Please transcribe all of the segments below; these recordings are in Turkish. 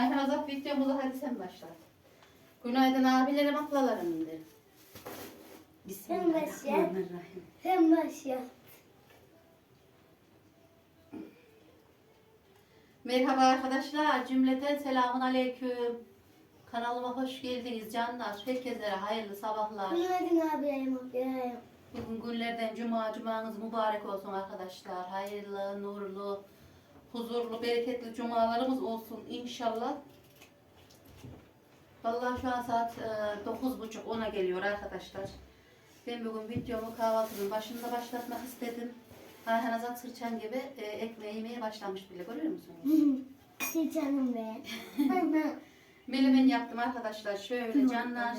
Ayhan Azat videomuzu hadi sen başlat. Günaydın abilerim ablalarım de. Sen başla. Bismillahirrahmanirrahim. Sen başla. Merhaba arkadaşlar, cümleten selamun aleyküm. Kanalıma hoş geldiniz canlar. Herkese hayırlı sabahlar. Günaydın abilerim, abilerim. Bugün günlerden cuma, cumanız mübarek olsun arkadaşlar. Hayırlı, nurlu, huzurlu, bereketli cumalarımız olsun inşallah. Vallahi şu an saat e, 9.30-10'a geliyor arkadaşlar. Ben bugün videomu kahvaltının başında başlatmak istedim. Ayhan Azat Sırçan gibi e, ekmeği yemeye başlamış bile görüyor musunuz? Canım be. Melemen yaptım arkadaşlar. Şöyle canlar.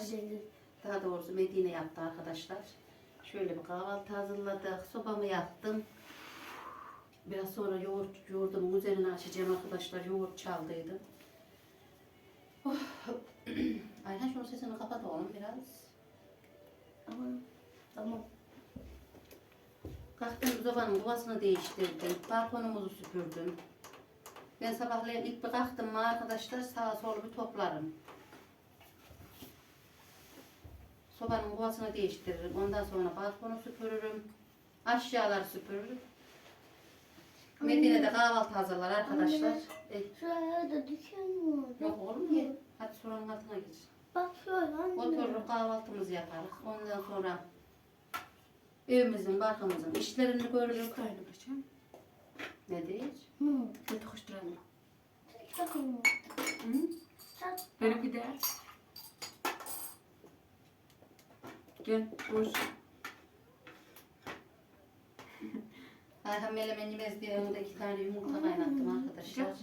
Daha doğrusu Medine yaptı arkadaşlar. Şöyle bir kahvaltı hazırladık. Sobamı yaktım. Biraz sonra yoğurt yoğurdumun üzerine açacağım arkadaşlar. Yoğurt çaldıydım. Oh. Aynen şunun sesini kapat oğlum biraz. Tamam. Tamam. Kalktım sobanın kovasını değiştirdim. Balkonumuzu süpürdüm. Ben sabahleyin ilk bir kalktım arkadaşlar sağa sola bir toplarım. Sobanın kovasını değiştiririm. Ondan sonra balkonu süpürürüm. Aşağıları süpürürüm. Medine'de kahvaltı hazırlar arkadaşlar. E, Şuraya da düşen mi oldu? yok oğlum ye. Hadi soranın altına geç. Bak şöyle anne. Oturur kahvaltımızı yaparız. Ondan sonra evimizin, barkımızın işlerini görürüz. Kaynatacağım. Ne değil? Hı. Kötü koşturalım. Sakın. Hı? Sak. Benimki de. Gel boş. Ayhan melemen yemez diye yanında iki tane yumurta kaynattım arkadaşlar. Gel.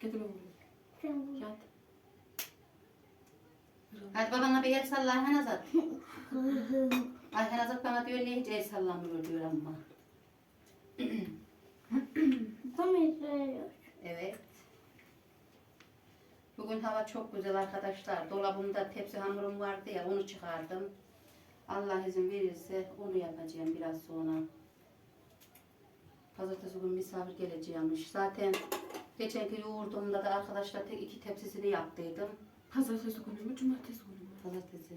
Getir. Yat. Hadi babana bir el salla Ayhan Azat. Ayhan Azat bana diyor niye hiç el sallamıyor diyor ama. Tam izliyor. Evet. Bugün hava çok güzel arkadaşlar. Dolabımda tepsi hamurum vardı ya onu çıkardım. Allah izin verirse onu yapacağım biraz sonra. Pazartesi günü misafir geleceğimiş. Zaten geçenki yoğurdumda da arkadaşlar tek iki tepsisini yaptıydım. Pazartesi günü mü, cumartesi günü mü? Pazartesi.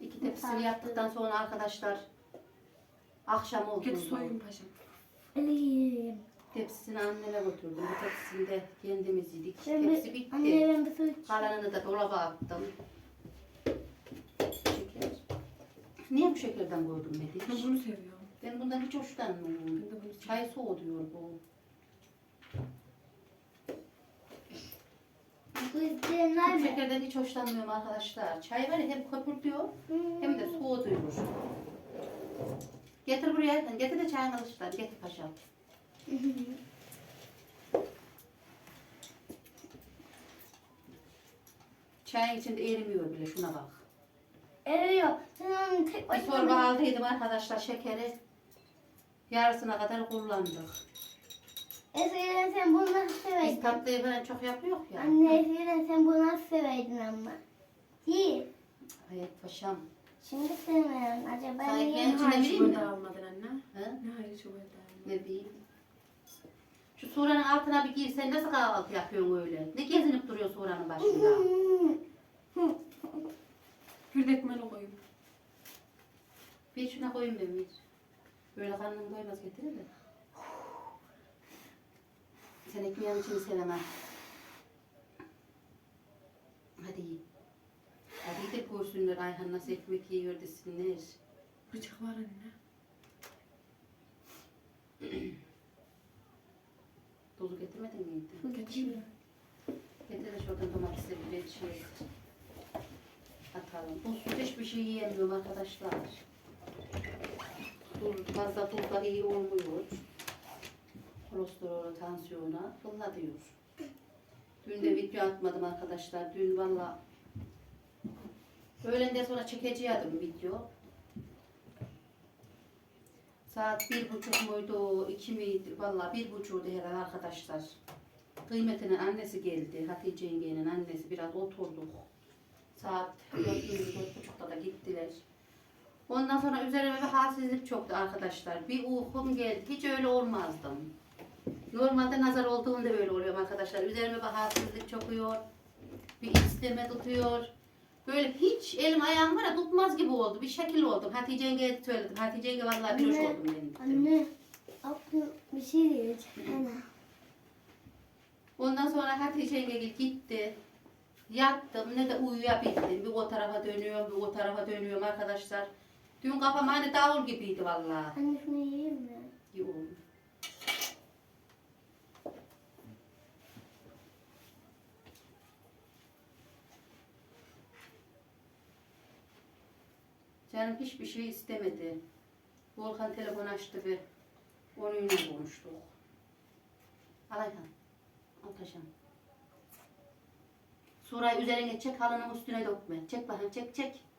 İki tepsisini yaptıktan sonra arkadaşlar akşam Git oldu. soyun paşam. Elim. Tepsisini anneme götürdüm. Bu tepsisini de kendimiz yedik. Ben Tepsi bitti. anne ben bir su içeyim. Kalanını da dolaba attım. Şeker. Niye bu şekerden koydum Ben Mediş? bunu seviyorum. Ben bundan hiç hoşlanmıyorum. Çay soğutuyor bu. Bu mi? şekerden hiç hoşlanmıyorum arkadaşlar. Çay var ya hem köpürtüyor hem de soğutuyor. Getir buraya. Getir de çayın alışlar. Getir paşam. Çayın içinde erimiyor bile. Şuna bak. Eriyor. Sen onu tek Bir başına torba aldıydım arkadaşlar şekeri. Yarısına kadar kullandık. Eskiden sen bunu nasıl Biz severdin? tatlıyı falan çok yapıyor ya. Anne eskiden sen bunu nasıl severdin ama? Değil. Evet paşam. Şimdi sevmiyorum. Acaba Sanki niye? ben- İçine mi? hayır almadın anne? He? Ne hayır çubuğu da almadın? Ne bileyim. Şu Sura'nın altına bir gir. Sen nasıl kahvaltı yapıyorsun öyle? Ne gezinip duruyor Sura'nın başında? Bir de ekmeğini koyayım. Bir şuna koyayım bir. Böyle karnım doymaz getirir de. Sen ekmeğin içini sevemem. Hadi yiyin. Hadi de görsünler Ayhan nasıl ekmek yiyor desinler. Bıçak var anne. Dolu getirmedin miydi? Getireyim. Getir de şuradan domatesle bir şey atalım. Buzsuz hiçbir şey yiyemiyorum arkadaşlar. Tuz, fazla tuz da iyi olmuyor. Kolesterolü, tansiyona fırlatıyor. Dün de video atmadım arkadaşlar. Dün valla öğlenden sonra çekeceğim video. Saat bir buçuk muydu, iki miydi? Valla bir buçuktu herhalde arkadaşlar. Kıymetinin annesi geldi. Hatice yengenin annesi. Biraz oturduk. Saat dört buçukta da gittiler. Ondan sonra üzerime bir halsizlik çöktü arkadaşlar. Bir uykum geldi. Hiç öyle olmazdım. Normalde nazar olduğunda böyle oluyor arkadaşlar. Üzerime bir halsizlik çöküyor. Bir isteme tutuyor. Böyle hiç elim ayağım var ya tutmaz gibi oldu. Bir şekil oldum. Hatice yengeye söyledim. Hatice yenge vallahi bir hoş Anne, oldum benim. Anne. Aklı bir şey diyeceğim. Ana. Ondan sonra Hatice yenge gitti. Yattım ne de uyuyabildim. Bir o tarafa dönüyorum, bir o tarafa dönüyorum arkadaşlar. Dün kafam hani davul gibiydi vallahi. Anne şunu yiyeyim mi? Yok. Canım hiçbir şey istemedi. Volkan telefon açtı ve onunla konuştuk. Al Ayhan. Al taşım. Surayı üzerine çek, halının üstüne dökme. Çek bakayım, çek, çek.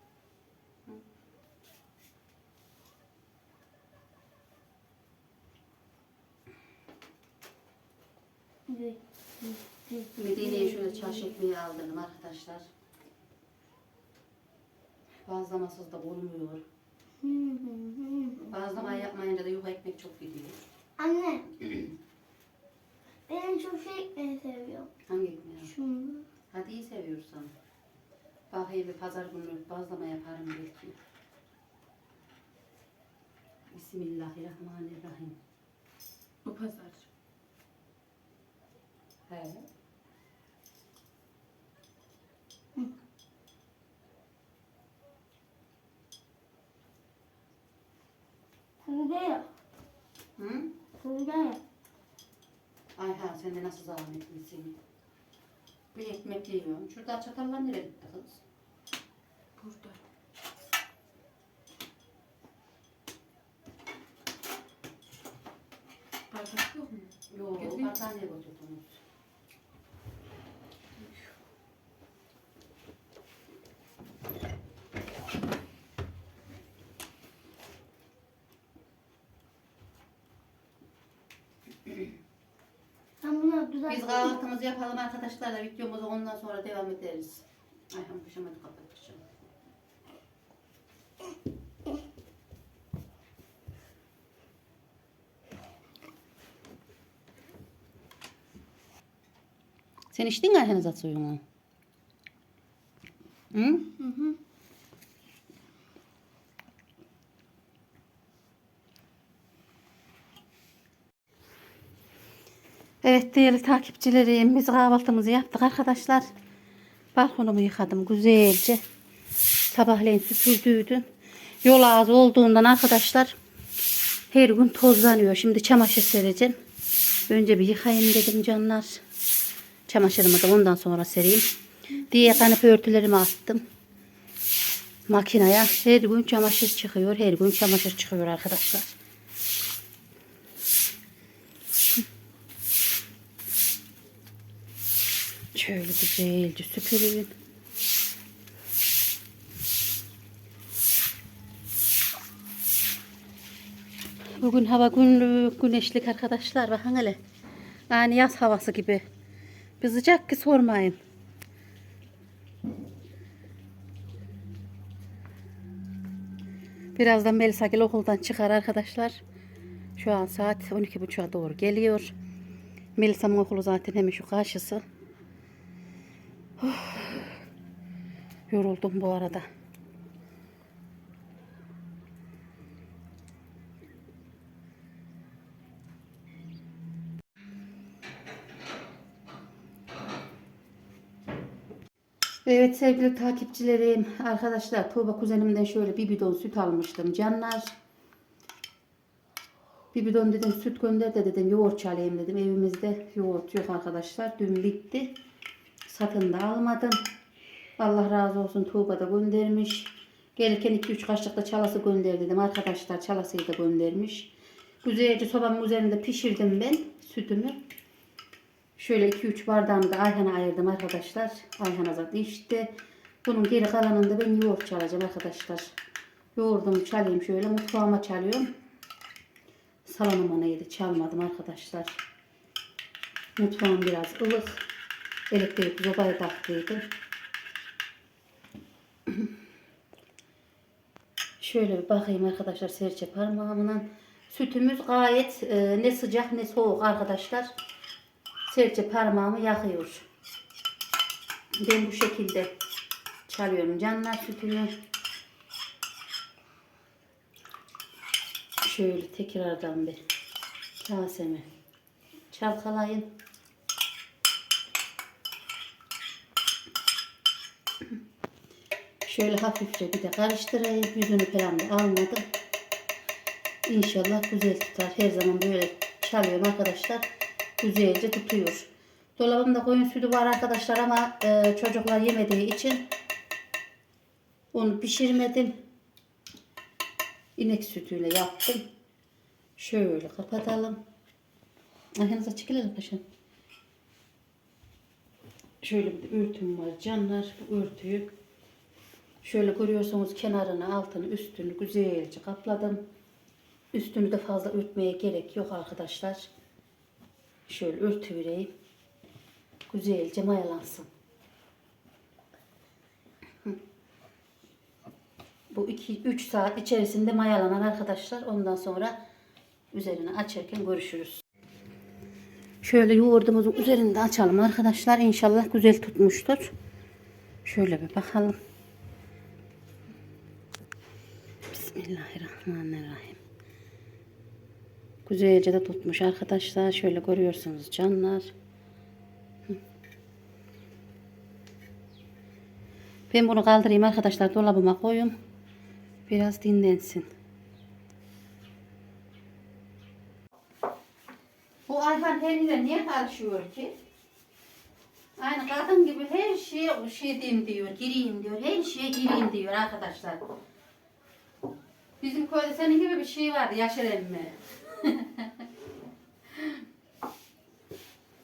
Medine'ye şöyle çarşı ekmeği aldırdım arkadaşlar. Bazlamasız da olmuyor. Bazlama yapmayınca da yuha ekmek çok gidiyor. Anne. ben çok şey ekmeği seviyorum. Hangi ekmeği? Şunu. Hadi iyi seviyorsan. Bakayım bir pazar günü bazlama yaparım belki. Bismillahirrahmanirrahim. Bu pazar. He. Burada ya. Hı? Ya. Ayhan sen de nasıl zahmetlisin. Bir ekmek yiyorum. Şurada çatallar nereye gitti kız? Burada. Bardak yok mu? Yok, Getireyim. battaniye götürdünüz. Dudak Biz kahvaltımızı yapalım arkadaşlar da videomuza ondan sonra devam ederiz. Ayhan kışım hadi kapat kışım. Sen içtin mi Ayhan Azat suyunu? Hı? Hı hı. Evet değerli takipçilerim biz kahvaltımızı yaptık arkadaşlar. Balkonumu yıkadım güzelce. Sabahleyin süpürdüydüm. Yol ağzı olduğundan arkadaşlar her gün tozlanıyor. Şimdi çamaşır sereceğim. Önce bir yıkayayım dedim canlar. Çamaşırımı da ondan sonra sereyim. Diye kanepe örtülerimi attım. Makineye her gün çamaşır çıkıyor. Her gün çamaşır çıkıyor arkadaşlar. Şöyle güzelce süpüreyim. Bugün hava günlük güneşlik arkadaşlar. Bakın hele. Yani yaz havası gibi. Bir sıcak ki sormayın. Birazdan Melisa Gül okuldan çıkar arkadaşlar. Şu an saat 12.30'a doğru geliyor. Melisa'nın okulu zaten hemen şu karşısı. Yoruldum bu arada. Evet sevgili takipçilerim, arkadaşlar Tuğba kuzenimden şöyle bir bidon süt almıştım canlar. Bir bidon dedim süt gönder de dedim yoğurt çalayım dedim. Evimizde yoğurt yok arkadaşlar. Dün bitti. Satın da almadım. Allah razı olsun Tuğba da göndermiş. Gelirken 2-3 kaşık da çalası gönder dedim. Arkadaşlar çalasıyı da göndermiş. Güzelce sobamın üzerinde pişirdim ben sütümü. Şöyle 2-3 bardağını da Ayhan'a ayırdım arkadaşlar. Ayhan azat içti. Bunun geri kalanında ben yoğurt çalacağım arkadaşlar. Yoğurdumu çalayım şöyle mutfağıma çalıyorum. Salonuma neydi çalmadım arkadaşlar. Mutfağım biraz ılık. Elektrik sobaya taktıydım. Şöyle bir bakayım arkadaşlar serçe parmağımla. Sütümüz gayet e, ne sıcak ne soğuk arkadaşlar. Serçe parmağımı yakıyor. Ben bu şekilde çalıyorum canlar sütünü. Şöyle tekrardan bir kasemi çalkalayın. Şöyle hafifçe bir de karıştırayım. Yüzünü falan da almadım. İnşallah güzel tutar. Her zaman böyle çalıyorum arkadaşlar. Güzelce tutuyor. Dolabımda koyun sütü var arkadaşlar ama e, çocuklar yemediği için onu pişirmedim. İnek sütüyle yaptım. Şöyle kapatalım. Ayağınıza çekilelim paşam. Şöyle bir örtüm var canlar. Bu örtüyü şöyle görüyorsunuz kenarını, altını, üstünü güzelce kapladım. Üstünü de fazla örtmeye gerek yok arkadaşlar. Şöyle örtü vereyim. Güzelce mayalansın. Bu 2-3 saat içerisinde mayalanan arkadaşlar. Ondan sonra üzerine açarken görüşürüz. Şöyle yoğurdumuzun üzerinde açalım arkadaşlar. İnşallah güzel tutmuştur. Şöyle bir bakalım. Bismillahirrahmanirrahim. Güzelce de tutmuş arkadaşlar. Şöyle görüyorsunuz canlar. Ben bunu kaldırayım arkadaşlar. Dolabıma koyayım. Biraz dinlensin. Bu Ayhan her niye karışıyor ki? Aynı kadın gibi her şeye şey diyeyim diyor, gireyim diyor, her şeye gireyim diyor arkadaşlar. Bizim köyde senin gibi bir şey vardı, Yaşar emmi.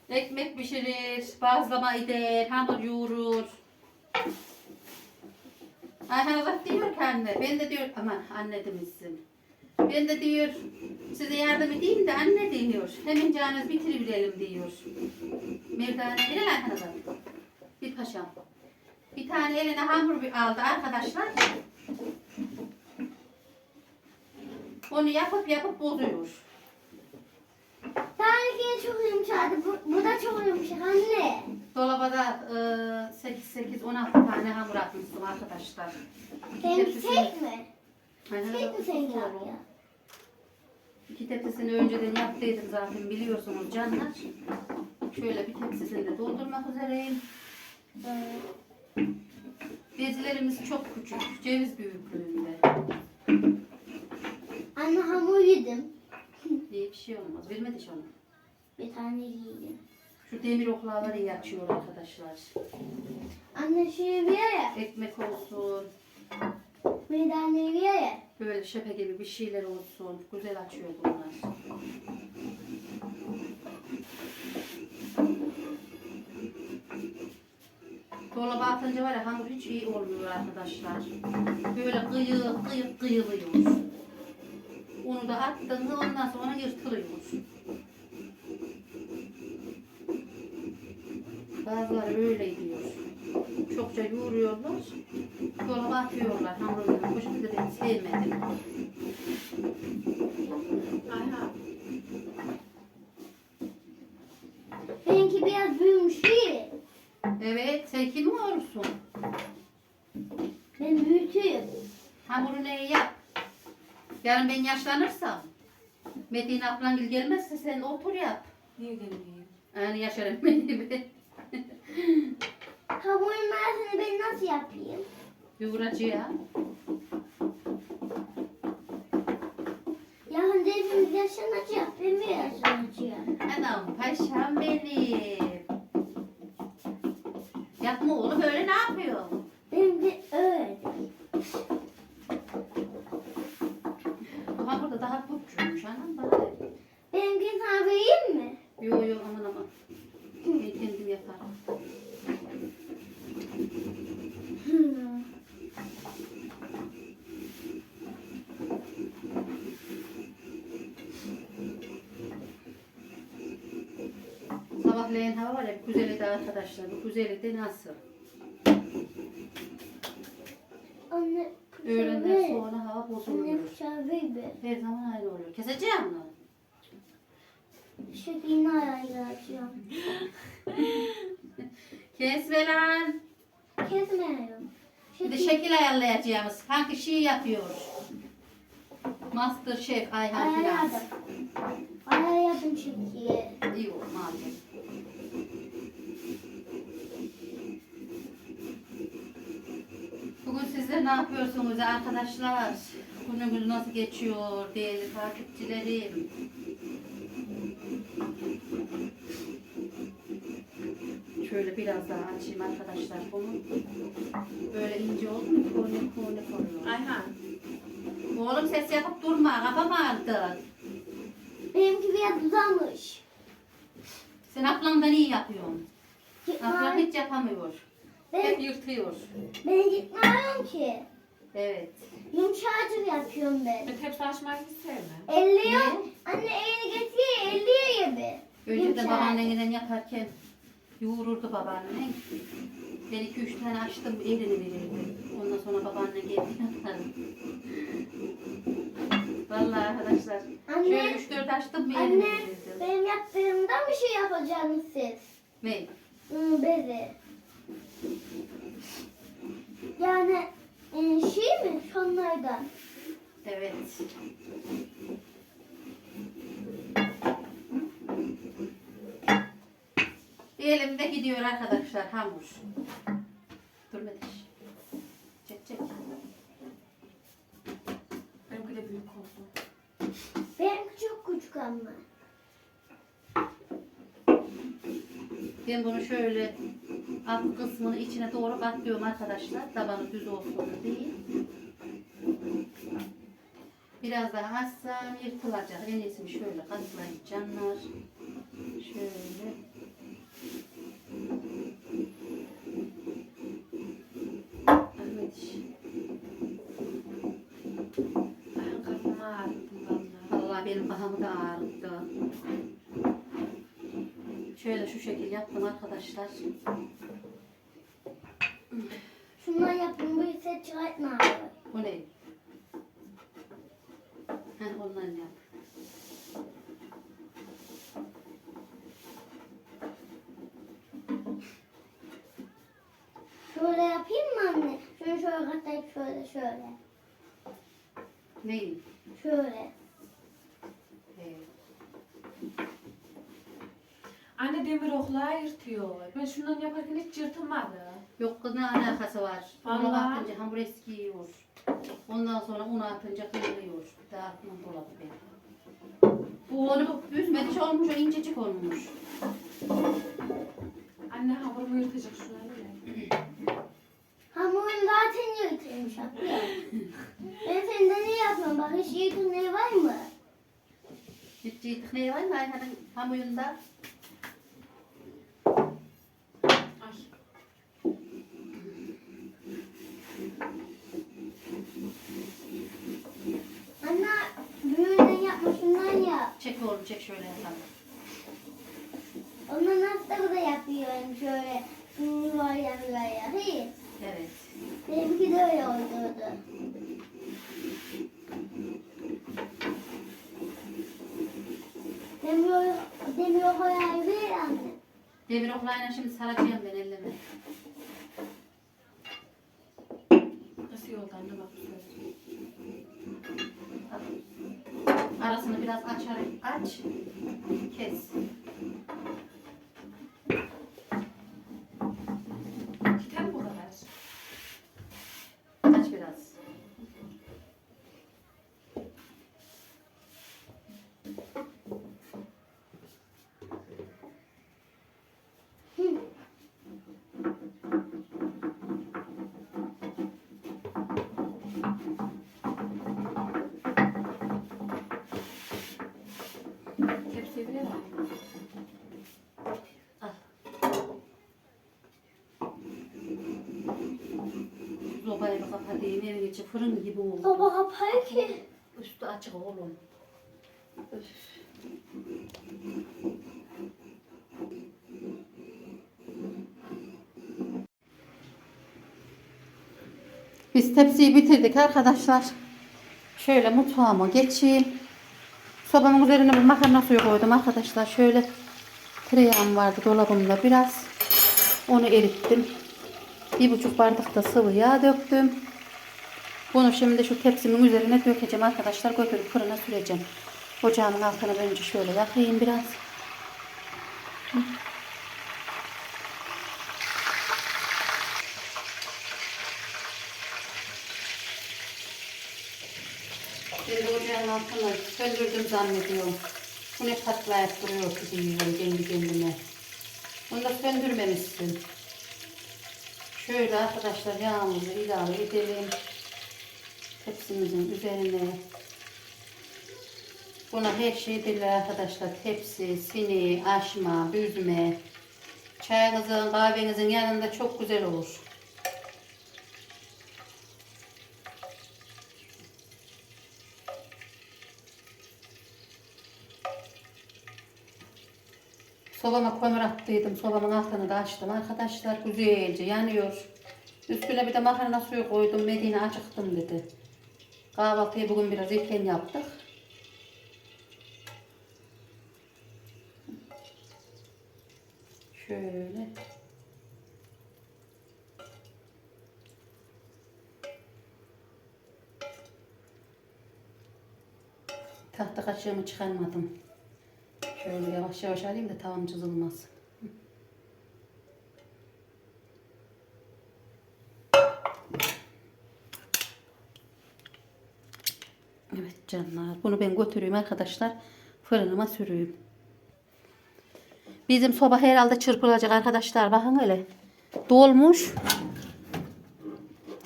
Ekmek pişirir, bazlama eder, hamur yoğurur. Ayhan Azat diyor ki anne, ben de diyor, ama anne demişsin. Ben de diyor, size yardım edeyim de anne diyor. Hemen canınız bitirebilelim diyor. Merdane bir Ayhan. Bir paşam. Bir tane eline hamur bir aldı arkadaşlar. Onu yapıp yapıp bozuyor. Tarihi çok yumuşadı. Bu, bu da çok yumuşak anne. Dolabada e, 8 8 16 tane hamur atmıştım arkadaşlar. Benim Tepsisini- tek mi? Aynen Tek mi öyle. senin abi ya? İki tepsisini önceden yaptıydım zaten biliyorsunuz canlar. Şöyle bir tepsisini de doldurmak üzereyim. Ee, Bezilerimiz çok küçük, ceviz büyüklüğünde. Anne hamur yedim. İyi bir şey olmaz. Vermedi şu an. Bir tane yedim. Şu demir oklaları iyi açıyor arkadaşlar. Anne şey bir ya. Ekmek olsun, tane bir ya. böyle şepe gibi bir şeyler olsun. Güzel açıyor bunlar. Dolaba atınca var ya hamur hiç iyi olmuyor arkadaşlar. Böyle kıyık kıyık kıyılıyor. Onu da attığında ondan sonra yırtılıyor. Bazıları öyle diyor. Çokça yoğuruyorlar. Dolaba atıyorlar hamurunu. Bu şekilde ben sevmedim. Ayhan. Benimki biraz büyümüş değil. Evet, sen kim olursun? Ben büyütüyüm. Hamurunu iyi yap. Yarın ben yaşlanırsam, Medine ablan gel gelmezse sen otur yap. Niye gelmeyeyim? Yani yaşarım benim gibi. Hamurun arasını ben nasıl yapayım? Yoğuracıya. Yarın devimiz yaşanacak. Ben mi yaşanacağım? Anam paşam benim. Yapma oğlum öyle ne yapıyor? Ben de öyle. Bu hamur da daha popçuymuş anam bana. Benimki sana vereyim mi? Yo yo aman aman. Ben kendim yaparım. Hmm. Sabahleyin hava var ya güzeli de arkadaşlar. Bu güzeli de nasıl? Anne Öğlenden Tabii. sonra hava Anne bozuluyor. şarkıydı. Her zaman aynı oluyor. Keseceğim mi? Şekilini ayarlayacağım. Kesme lan. Kesmiyorum. Bir de şekil ayarlayacağımız. Hangi şeyi yapıyoruz? Master Chef Ayhan. Ayarladım. Ayarladım şekli. İyi oldu madem. Bugün sizler ne yapıyorsunuz arkadaşlar? Günümüz nasıl geçiyor değerli takipçilerim? Şöyle biraz daha açayım arkadaşlar bunu. Böyle ince oldu mu? Kone kone konuyor. Ayhan. Oğlum ses yapıp durma. Kafamı aldın. Benimki biraz uzamış. Sen ablandan iyi yapıyorsun. Gitmem. hiç yapamıyor. Hep yırtıyor. ben gitmiyorum ki. Evet. Yumuşacık yapıyorum ben. Ben tepsi açmayı hiç sevmem. Anne elini getiriyor. Elliyor gibi. Önce de Yumuşak. babaannenden yaparken yoğururdu babaannen. Ben iki üç tane açtım elini verirdi. Ondan sonra babaanne geldi yapardı. Vallahi arkadaşlar. Anne. Şöyle üç dört açtım elini Anne benim yaptığımdan bir şey yapacaksınız siz. Ne? Hmm, bezi. Yani e, şey mi? Şunlardan. Evet. Elimde gidiyor arkadaşlar hamur. Dur Mediş. Çek çek. Benimki de büyük oldu. Benim çok küçük ama. Ben bunu şöyle alt kısmını içine doğru katlıyorum arkadaşlar. Tabanı düz olsun değil. Biraz daha açsam yırtılacak. En iyisi şöyle katlayayım canlar. Şöyle. Evet. Ayhan kafamı ağrıttım valla. Allah benim kafamı da ağrıttı. Şöyle şu şekil yaptım arkadaşlar. Şundan yapın. Çıkartma abi. Bu ne? Heh ondan yap. Şöyle yapayım mı anne? Şunu şöyle katlayıp şöyle şöyle. Neyi? Şöyle. Evet. Anne demir okla yırtıyor. Ben şundan yaparken hiç yırtılmadı. Yok kız ne alakası var? Onu Vallahi. atınca hamur eskiyor. Ondan sonra un atınca kırılıyor. Daha aklım dolabı benim. Bu onu büzmediş olmuş, o incecik olmuş. Anne hamurumu yırtacak şunları. Hamurun zaten yırtılmış abla. ben senden ne yapıyorum? Bak hiç yırtılmayı var mı? Ciddi ne var mı Ayhan'ın hamurunda? Ay. Anne büyüğünden yapma şundan yap. Çek şöyle yapalım. Ondan nasıl da yapıyorum şöyle. Yuvarlak yuvarlak. Hayır. Evet. Benimki de öyle olurdu. Demiyor, demiyor hayal ver anne. Demir oklayla şimdi saracağım ben elleme. Nasıl yolda anne bak. şöyle. Arasını biraz açar, aç, kes. Yeter mi bu kadar? Aç biraz. Tepsiye bile var. Al. Sobayı bir kapatayım, evin içi fırın gibi oldu. Baba kapar ki. Üstü açık oğlum. Bir Biz tepsiyi bitirdik arkadaşlar. Şöyle mutfağıma geçeyim. Sobanın üzerine bir makarna suyu koydum arkadaşlar. Şöyle tereyağım vardı dolabımda biraz. Onu erittim. Bir buçuk bardak da sıvı yağ döktüm. Bunu şimdi şu tepsimin üzerine dökeceğim arkadaşlar. Götürüp fırına süreceğim. Ocağımın altını önce şöyle yakayım biraz. Şimdi ocağın altını söndürdüm zannediyorum. Bu ne patlayıp duruyor ki diyorum kendi kendime. Bunu da söndürmemişsin. Şöyle arkadaşlar yağımızı ilave edelim. Tepsimizin üzerine. Buna her şey derler arkadaşlar. Tepsi, sini, aşma, büzme. Çayınızın, kahvenizin yanında çok güzel olur. Sobama kömür attıydım. Sobamın altını da açtım. Arkadaşlar güzelce yanıyor. Üstüne bir de makarna suyu koydum. Medine acıktım dedi. Kahvaltıyı bugün biraz erken yaptık. Şöyle. Tahta kaşığımı çıkarmadım. Şöyle yavaş yavaş alayım da tavam çözülmez. Evet canlar. Bunu ben götüreyim arkadaşlar. Fırınıma sürüyüm. Bizim soba herhalde çırpılacak arkadaşlar. Bakın öyle. Dolmuş.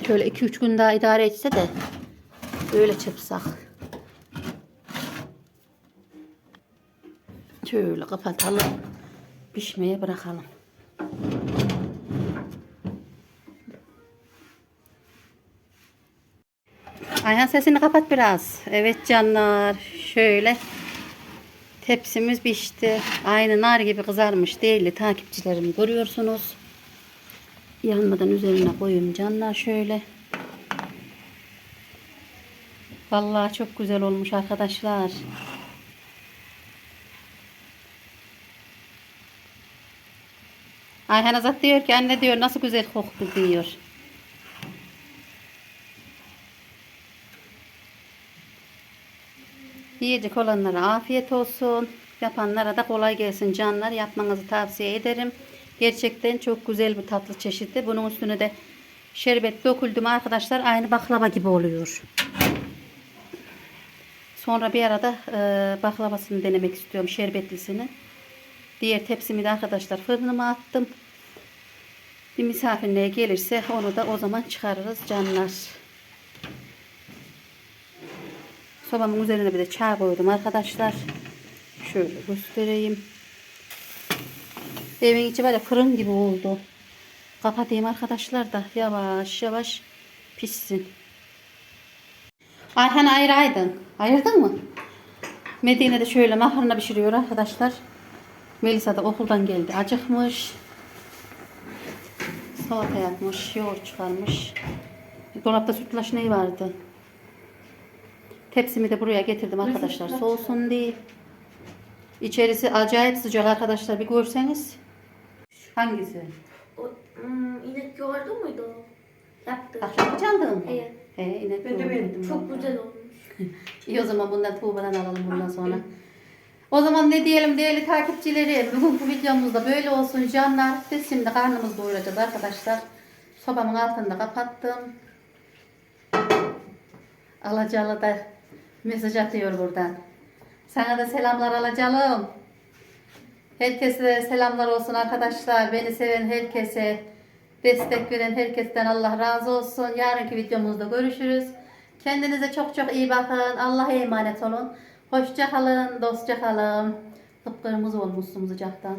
Şöyle 2-3 gün daha idare etse de böyle çırpsak. Şöyle kapatalım. Pişmeye bırakalım. Ayhan sesini kapat biraz. Evet canlar. Şöyle. Tepsimiz pişti. Aynı nar gibi kızarmış değerli takipçilerim görüyorsunuz. Yanmadan üzerine koyayım canlar şöyle. Vallahi çok güzel olmuş arkadaşlar. Ayhan Azat diyor ki anne diyor nasıl güzel koktu diyor. Yiyecek olanlara afiyet olsun. Yapanlara da kolay gelsin canlar. Yapmanızı tavsiye ederim. Gerçekten çok güzel bir tatlı çeşidi. Bunun üstüne de şerbet döküldü mü arkadaşlar aynı baklava gibi oluyor. Sonra bir arada e, baklavasını denemek istiyorum şerbetlisini. Diğer tepsimi de arkadaşlar fırınıma attım. Bir misafirliğe gelirse onu da o zaman çıkarırız canlar. Sobamın üzerine bir de çay koydum arkadaşlar. Şöyle göstereyim. Evin içi böyle fırın gibi oldu. Kapatayım arkadaşlar da yavaş yavaş pişsin. Ayhan ayıraydın. Ayırdın mı? Medine'de şöyle makarna pişiriyor arkadaşlar. Melisa da okuldan geldi. Acıkmış. Salata yapmış. Yoğurt çıkarmış. Dolapta sütlaç neyi vardı? Tepsimi de buraya getirdim arkadaşlar. Soğusun diye. İçerisi acayip sıcak arkadaşlar. Bir görseniz. Hangisi? O, hmm, inek müydü o? Yaptı. Akşam çaldın mı? Evet. He, inek Ben de yoğurdu. beğendim. Çok güzel olmuş. İyi o zaman bundan Tuğba'dan alalım bundan sonra. O zaman ne diyelim değerli takipçileri. Bugünkü videomuzda böyle olsun canlar. Biz şimdi karnımızı doyuracağız arkadaşlar. Sobamın altını da kapattım. Alacalı da mesaj atıyor buradan. Sana da selamlar alacalım. Herkese selamlar olsun arkadaşlar. Beni seven herkese, destek veren herkesten Allah razı olsun. Yarınki videomuzda görüşürüz. Kendinize çok çok iyi bakın. Allah'a emanet olun. Hoşça kalın, dostça kalın. Kıpkırmızı olmuşsunuz sıcaktan.